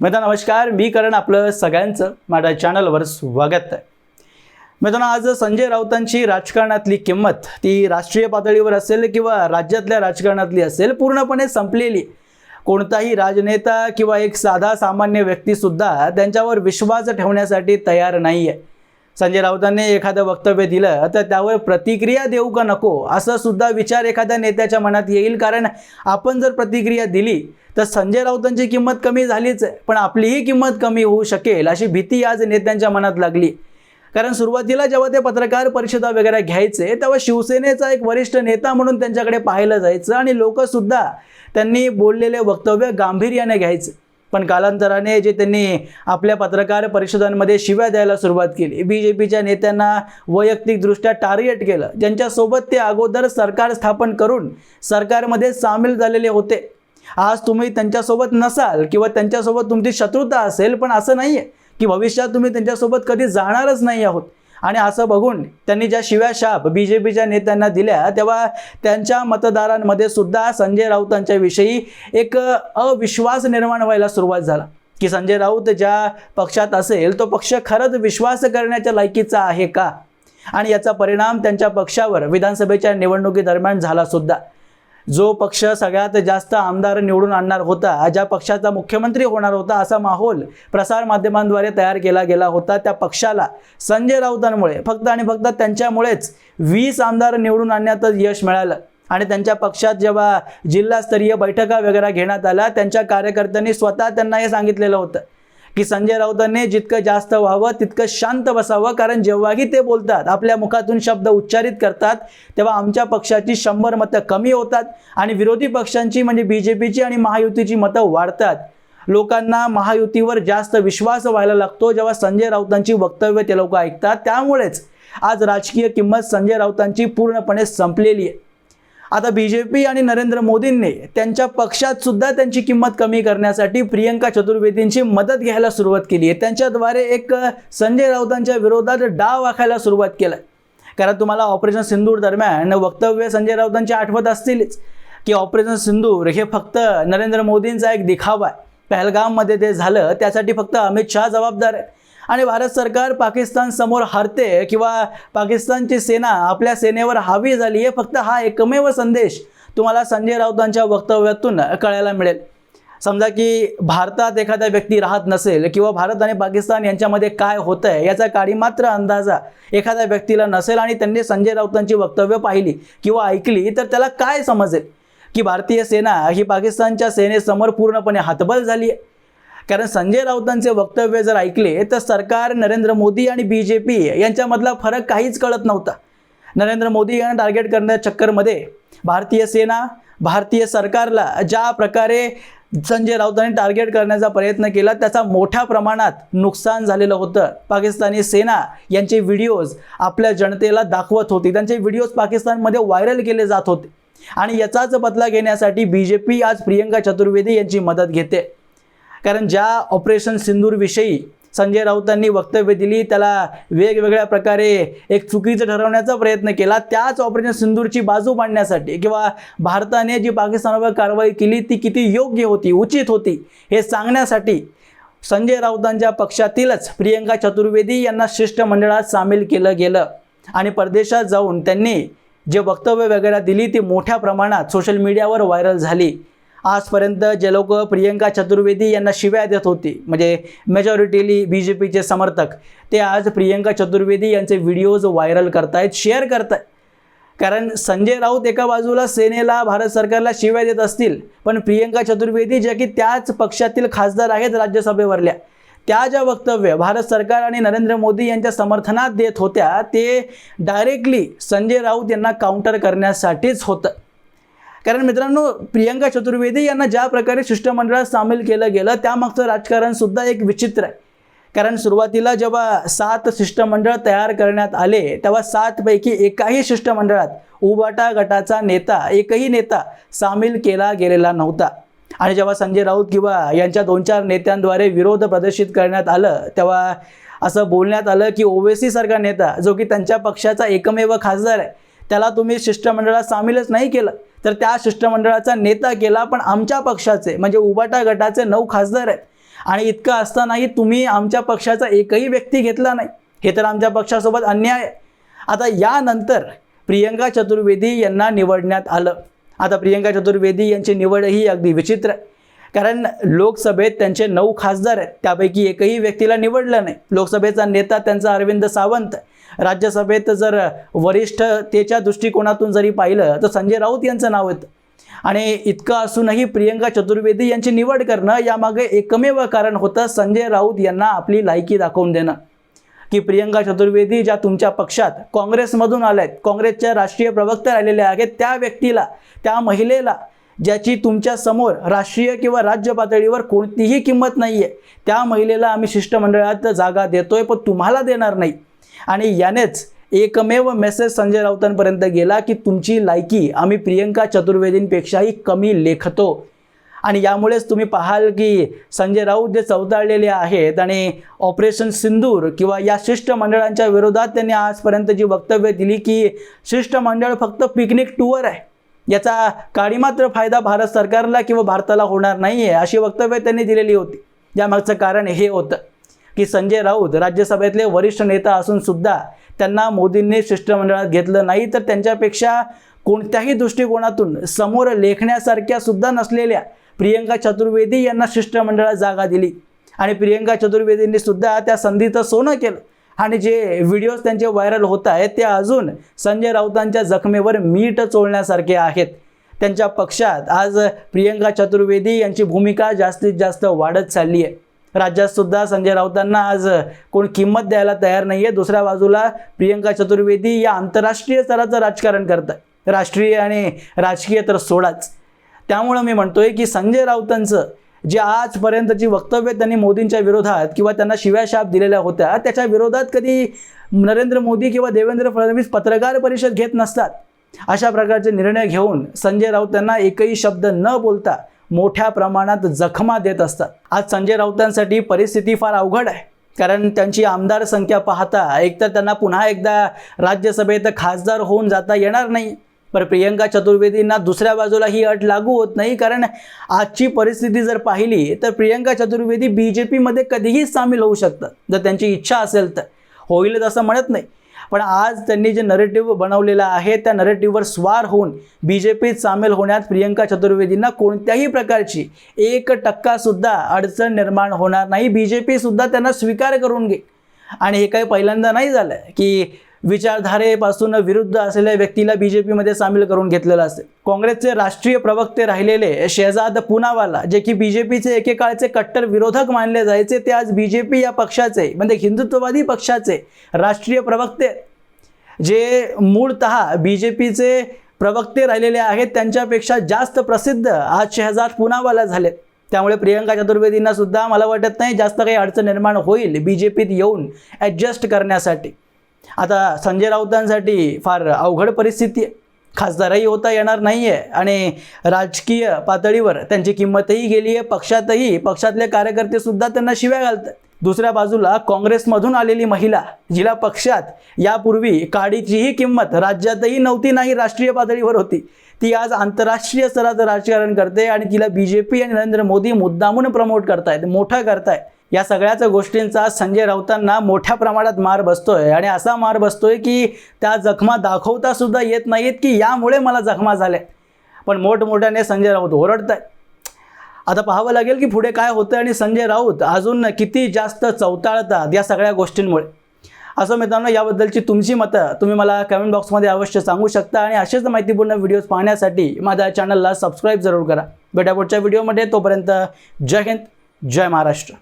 मित्रांनो नमस्कार. मी करण आपलं सगळ्यांचं माझ्या चॅनलवर स्वागत आहे. मित्रांनो आज संजय राऊतांची राजकारणातली किंमत ती राष्ट्रीय पातळीवर असेल किंवा राज्यातल्या राजकारणातली असेल पूर्णपणे संपलेली. कोणताही राजनेता किंवा एक साधा सामान्य व्यक्तीसुद्धा त्यांच्यावर विश्वास ठेवण्यासाठी तयार नाही आहे संजय राऊतांनी एखादं वक्तव्य दिलं तर त्यावर प्रतिक्रिया देऊ का नको? असं सुद्धा विचार एखाद्या नेत्याच्या मनात येईल. कारण आपण जर प्रतिक्रिया दिली तर संजय राऊतांची किंमत कमी झालीच आहे पण आपलीही किंमत कमी होऊ शकेल अशी भीती आज नेत्यांच्या मनात लागली. कारण सुरुवातीला जेव्हा ते पत्रकार परिषदा वगैरे घ्यायचे तेव्हा शिवसेनेचा एक वरिष्ठ नेता म्हणून त्यांच्याकडे पाहिलं जायचं आणि लोकसुद्धा त्यांनी बोललेले वक्तव्य गांभीर्याने घ्यायचे. पण कालांतराने जे त्यांनी आपल्या पत्रकार परिषदांमध्ये शिव्या द्यायला सुरुवात केली. बी जे पीच्या नेत्यांना वैयक्तिकदृष्ट्या टार्गेट केलं. ज्यांच्यासोबत ते अगोदर सरकार स्थापन करून सरकारमध्ये सामील झालेले होते. आज तुम्ही त्यांच्यासोबत नसाल किंवा त्यांच्यासोबत तुमची शत्रुता असेल पण असं नाही आहे की भविष्यात तुम्ही त्यांच्यासोबत कधी जाणारच नाही आहोत. आणि असं बघून त्यांनी ज्या शिव्या शाप बी जे पीच्या नेत्यांना दिल्या तेव्हा त्यांच्या मतदारांमध्ये सुद्धा संजय राऊतांच्याविषयी एक अविश्वास निर्माण व्हायला सुरुवात झाला. की संजय राऊत ज्या पक्षात असेल तो पक्ष खरंच विश्वास करण्याच्या लायकीचा आहे का? आणि याचा परिणाम त्यांच्या पक्षावर विधानसभेच्या निवडणुकीदरम्यान झाला सुद्धा. जो पक्ष सगळ्यात जास्त आमदार निवडून आणणार होता ज्या पक्षाचा मुख्यमंत्री होणार होता असा माहोल प्रसारमाध्यमांद्वारे तयार केला गेला होता त्या पक्षाला संजय राऊतांमुळे फक्त आणि फक्त त्यांच्यामुळेच वीस आमदार निवडून आणण्यातच यश मिळालं. आणि त्यांच्या पक्षात जेव्हा जिल्हास्तरीय बैठका वगैरे घेण्यात आल्या त्यांच्या कार्यकर्त्यांनी स्वतः त्यांना हे सांगितलेलं होतं. की संजय राऊतांनी जितकं जास्त व्हावं तितकं शांत बसावं कारण जेव्हाही ते बोलतात आपल्या मुखातून शब्द उच्चारित करतात तेव्हा आमच्या पक्षाची शंभर मतं कमी होतात आणि विरोधी पक्षांची म्हणजे बी जे पीची आणि महायुतीची मतं वाढतात. लोकांना महायुतीवर जास्त विश्वास व्हायला लागतो जेव्हा संजय राऊतांची वक्तव्य ते लोक ऐकतात. त्यामुळेच आज राजकीय किंमत संजय राऊतांची पूर्णपणे संपलेली आहे. आता बी जे पी आणि नरेंद्र मोदींनी त्यांच्या पक्षात सुद्धा त्यांची किंमत कमी करण्यासाठी प्रियंका चतुर्वेदींची मदत घ्यायला सुरुवात केली आहे. त्यांच्याद्वारे एक संजय राऊतांच्या विरोधात डाव आखायला सुरुवात केला. कारण तुम्हाला ऑपरेशन सिंदूर दरम्यान वक्तव्य संजय राऊतांची आठवत असतीलच की ऑपरेशन सिंदूर हे फक्त नरेंद्र मोदींचा एक दिखावा आहे. पहलगाममध्ये ते झालं त्यासाठी फक्त अमित शहा जबाबदार आहे. आणि भारत सरकार पाकिस्तान समोर हरते किंवा पाकिस्तानची सेना आपल्या सेनेवर हावी झाली आहे फक्त हा एकमेव संदेश तुम्हाला संजय राऊतांच्या वक्तव्यातून कळायला मिळेल. समजा की भारतात एखादा व्यक्ती राहत नसेल किंवा भारत आणि पाकिस्तान यांच्यामध्ये काय होतं आहे याचा काळी मात्र अंदाजा एखाद्या व्यक्तीला नसेल आणि त्यांनी संजय राऊतांची वक्तव्य पाहिली किंवा ऐकली तर त्याला काय समजेल? की भारतीय सेना ही पाकिस्तानच्या सेनेसमोर पूर्णपणे हातबल झाली आहे कारण संजय राऊतांचे वक्तव्य जर ऐकले तर सरकार नरेंद्र मोदी आणि बी जे पी यांच्यामधला फरक काहीच कळत नव्हता. नरेंद्र मोदी यांना टार्गेट करण्याच्या चक्करमध्ये भारतीय सेना भारतीय सरकारला ज्या प्रकारे संजय राऊतांनी टार्गेट करण्याचा प्रयत्न केला त्याचा मोठ्या प्रमाणात नुकसान झालेलं होतं. पाकिस्तानी सेना यांचे व्हिडिओज आपल्या जनतेला दाखवत होती. त्यांचे व्हिडिओज पाकिस्तानमध्ये व्हायरल केले जात होते. आणि याचाच बदला घेण्यासाठी बी जे पी आज प्रियंका चतुर्वेदी यांची मदत घेते. कारण ज्या ऑपरेशन सिंदूरविषयी संजय राऊतांनी वक्तव्य दिली त्याला वेगवेगळ्या प्रकारे एक चुकीचं ठरवण्याचा प्रयत्न केला. त्याच ऑपरेशन सिंदूरची बाजू मांडण्यासाठी किंवा भारताने जी पाकिस्तानावर कारवाई केली ती किती योग्य होती उचित होती हे सांगण्यासाठी संजय राऊतांच्या पक्षातीलच प्रियंका चतुर्वेदी यांना शिष्टमंडळात सामील केलं गेलं. आणि परदेशात जाऊन त्यांनी जे वक्तव्य वगैरे दिली ती मोठ्या प्रमाणात सोशल मीडियावर व्हायरल झाली. आजपर्यंत जे लोक प्रियंका चतुर्वेदी यांना शिव्या देत होती म्हणजे मेजॉरिटीली बी जे पीचे समर्थक ते आज प्रियंका चतुर्वेदी यांचे व्हिडिओज व्हायरल करतायत शेअर करतायत. कारण संजय राऊत एका बाजूला सेनेला भारत सरकारला शिव्या देत असतील पण प्रियंका चतुर्वेदी ज्या की त्याच पक्षातील खासदार आहेत राज्यसभेवरल्या. त्या ज्या वक्तव्य भारत सरकार आणि नरेंद्र मोदी यांच्या समर्थनात देत होत्या ते डायरेक्टली संजय राऊत यांना काउंटर करण्यासाठीच होतं. कारण मित्रांनो प्रियंका चतुर्वेदी यांना ज्या प्रकारे शिष्टमंडळात सामील केलं गेलं त्यामागचं राजकारणसुद्धा एक विचित्र आहे. कारण सुरुवातीला जेव्हा सात शिष्टमंडळ तयार करण्यात आले तेव्हा सातपैकी एकाही शिष्टमंडळात उबाटा गटाचा नेता एकही नेता सामील केला गेलेला नव्हता. आणि जेव्हा संजय राऊत किंवा यांच्या दोन चार नेत्यांद्वारे विरोध प्रदर्शित करण्यात आलं तेव्हा असं बोलण्यात आलं की ओवेसी सारखा नेता जो की त्यांच्या पक्षाचा एकमेव खासदार आहे त्याला तुम्ही शिष्टमंडळात सामीलच नाही केलं तर त्या शिष्टमंडळाचा नेता केला पण आमच्या पक्षाचे म्हणजे उबाटा गटाचे नऊ खासदार आहेत. आणि इतकं असतानाही तुम्ही आमच्या पक्षाचा एकही व्यक्ती घेतला नाही. हे तर आमच्या पक्षासोबत अन्याय आहे. आता यानंतर प्रियंका चतुर्वेदी यांना निवडण्यात आलं. आता प्रियंका चतुर्वेदी यांची निवड ही अगदी विचित्र आहे. कारण लोकसभेत त्यांचे नऊ खासदार आहेत. त्यापैकी एकही व्यक्तीला निवडलं नाही. लोकसभेचा नेता त्यांचा अरविंद सावंत राज्यसभेत जर वरिष्ठतेच्या दृष्टिकोनातून जरी पाहिलं तर संजय राऊत यांचं नाव येतं. आणि इतकं असूनही प्रियंका चतुर्वेदी यांची निवड करणं यामागे एकमेव कारण होतं संजय राऊत यांना आपली लायकी दाखवून देणं. की प्रियंका चतुर्वेदी ज्या तुमच्या पक्षात काँग्रेसमधून आल्या आहेत काँग्रेसच्या राष्ट्रीय प्रवक्त्या राहिलेल्या आहेत त्या व्यक्तीला त्या महिलेला ज्याची तुमच्यासमोर राष्ट्रीय किंवा राज्य पातळीवर कोणतीही किंमत नाही आहे त्या महिलेला आम्ही शिष्टमंडळात जागा देतोय पण तुम्हाला देणार नाही. आणि यानेच एकमेव मेसेज संजय राऊतांपर्यंत गेला की तुमची लायकी आम्ही प्रियंका चतुर्वेदींपेक्षाही कमी लेखतो. आणि यामुळेच तुम्ही पाहाल की संजय राऊत जे चौताळलेले आहेत आणि ऑपरेशन सिंदूर किंवा या शिष्टमंडळांच्या विरोधात त्यांनी आजपर्यंत जी वक्तव्य दिली की शिष्टमंडळ फक्त पिकनिक टूर आहे. याचा काळीमात्र फायदा भारत सरकारला किंवा भारताला होणार नाही आहे अशी वक्तव्य त्यांनी दिलेली होती. यामागचं कारण हे होतं की संजय राऊत राज्यसभेतले वरिष्ठ नेता असून सुद्धा त्यांना मोदींनी शिष्टमंडळात घेतलं नाही तर त्यांच्यापेक्षा कोणत्याही दृष्टिकोनातून समोर लेखण्यासारख्या सुद्धा नसलेल्या प्रियंका चतुर्वेदी यांना शिष्टमंडळात जागा दिली. आणि प्रियंका चतुर्वेदींनी सुद्धा त्या संधीचं सोनं केलं. आणि जे व्हिडिओज त्यांचे व्हायरल होत आहेत ते अजून संजय राऊतांच्या जखमेवर मीठ चोळण्यासारखे आहेत. त्यांच्या पक्षात आज प्रियंका चतुर्वेदी यांची भूमिका जास्तीत जास्त वाढत चालली आहे. राज्यात सुद्धा संजय राऊतांना आज कोण किंमत द्यायला तयार नाही आहे दुसऱ्या बाजूला प्रियंका चतुर्वेदी या आंतरराष्ट्रीय स्तराचं राजकारण करत आहे राष्ट्रीय आणि राजकीय तर सोडाच. त्यामुळं मी म्हणतोय की संजय राऊतांचं जे आजपर्यंतची वक्तव्य त्यांनी मोदींच्या विरोधात किंवा त्यांना शिव्याशाप दिलेल्या होत्या त्याच्या विरोधात कधी नरेंद्र मोदी किंवा देवेंद्र फडणवीस पत्रकार परिषद घेत नसतात. अशा प्रकारचे निर्णय घेऊन संजय राऊत त्यांना एकही शब्द न बोलता मोठ्या प्रमाणात जखमा देत असतात. आज संजय राऊतांसाठी परिस्थिती फार अवघड आहे. कारण त्यांची आमदार संख्या पाहता एकतर त्यांना पुन्हा एकदा राज्यसभेत खासदार होऊन जाता येणार नाही पण प्रियंका चतुर्वेदींना दुसऱ्या बाजूला ही अट लागू होत नाही कारण आजची परिस्थिती जर पाहिली तर प्रियंका चतुर्वेदी बी जे पीमध्ये कधीही सामील होऊ शकतात जर त्यांची इच्छा असेल तर. होईलच असं म्हणत नाही. पण आज त्यांनी जे नरेटिव्ह बनवलेलं आहे त्या नरेटिव्हवर स्वार होऊन बी जे पीत सामील होण्यात प्रियंका चतुर्वेदींना कोणत्याही प्रकारची एक टक्कासुद्धा अडचण निर्माण होणार नाही. बी जे पीसुद्धा त्यांना स्वीकार करून घे आणि हे काही पहिल्यांदा नाही झालं की विचारधारेपासून विरुद्ध असलेल्या व्यक्तीला बी जे पीमध्ये सामील करून घेतलेलं असते. काँग्रेसचे राष्ट्रीय प्रवक्ते राहिलेले शेहजाद पुनावाला जे की बी जे पीचे एकेकाळचे कट्टर विरोधक मानले जायचे ते आज बी जे पी या पक्षाचे म्हणजे हिंदुत्ववादी पक्षाचे राष्ट्रीय प्रवक्ते जे मूळतः बी जे पीचे प्रवक्ते राहिलेले आहेत त्यांच्यापेक्षा जास्त प्रसिद्ध आज शहजाद पुनावाला झाले. त्यामुळे प्रियंका चतुर्वेदींना सुद्धा मला वाटत नाही जास्त काही अडचण निर्माण होईल बी जे पीत येऊन ॲडजस्ट करण्यासाठी. आता संजय राऊतांसाठी फार अवघड परिस्थिती खासदारही होता येणार नाही आहे आणि राजकीय पातळीवर त्यांची किंमतही गेली आहे. पक्षातही पक्षातले कार्यकर्तेसुद्धा त्यांना शिव्या घालतात. दुसऱ्या बाजूला काँग्रेसमधून आलेली महिला जिला पक्षात यापूर्वी काडीचीही किंमत राज्यातही नव्हती नाही राष्ट्रीय पातळीवर होती. ती आज आंतरराष्ट्रीय स्तराचं राजकारण करते आणि तिला बी जे पी आणि नरेंद्र मोदी मुद्दामून प्रमोट करतायत मोठं करतायत. या सगळ्याच गोष्टींचा संजय राऊतांना मोठ्या प्रमाणात मार बसतोय. आणि असा मार बसतोय की त्या जखमा दाखवता सुद्धा येत नाहीत की यामुळे मला जखमा झाल्या. पण मोठमोठ्याने संजय राऊत ओरडत आहेत आता पाहावं लागेल की पुढे काय होतं आणि संजय राऊत अजून किती जास्त चवताळतात या सगळ्या गोष्टींमुळे. असं मित्रांनो याबद्दलची तुमची मतं तुम्ही मला कमेंट बॉक्समध्ये अवश्य सांगू शकता आणि असेच माहितीपूर्ण व्हिडिओज पाहण्यासाठी माझ्या चॅनलला सबस्क्राईब जरूर करा. भेटा पुढच्या व्हिडिओमध्ये तोपर्यंत जय हिंद जय महाराष्ट्र.